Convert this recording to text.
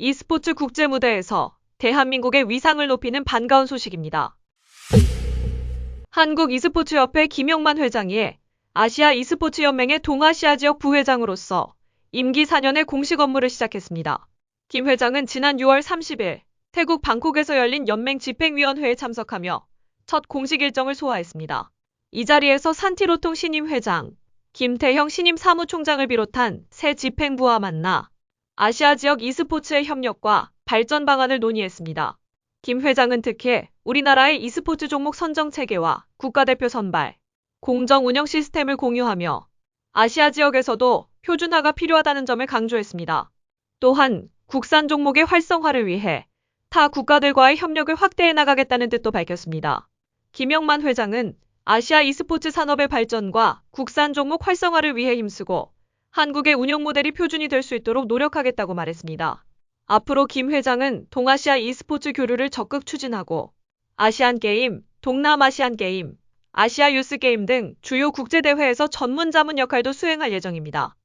e스포츠 국제 무대에서 대한민국의 위상을 높이는 반가운 소식입니다. 한국 e스포츠협회 김영만 회장이 아시아 e스포츠 연맹의 동아시아 지역 부회장으로서 임기 4년의 공식 업무를 시작했습니다. 김 회장은 지난 6월 30일 태국 방콕에서 열린 연맹 집행위원회에 참석하며 첫 공식 일정을 소화했습니다. 이 자리에서 산티로통 신임 회장, 김태형 신임 사무총장을 비롯한 새 집행부와 만나 아시아 지역 e스포츠의 협력과 발전 방안을 논의했습니다. 김 회장은 특히 우리나라의 e스포츠 종목 선정 체계와 국가대표 선발, 공정 운영 시스템을 공유하며 아시아 지역에서도 표준화가 필요하다는 점을 강조했습니다. 또한 국산 종목의 활성화를 위해 타 국가들과의 협력을 확대해 나가겠다는 뜻도 밝혔습니다. 김영만 회장은 아시아 e스포츠 산업의 발전과 국산 종목 활성화를 위해 힘쓰고 한국의 운영 모델이 표준이 될 수 있도록 노력하겠다고 말했습니다. 앞으로 김 회장은 동아시아 e스포츠 교류를 적극 추진하고 아시안 게임, 동남아시안 게임, 아시아 유스 게임 등 주요 국제 대회에서 전문 자문 역할도 수행할 예정입니다.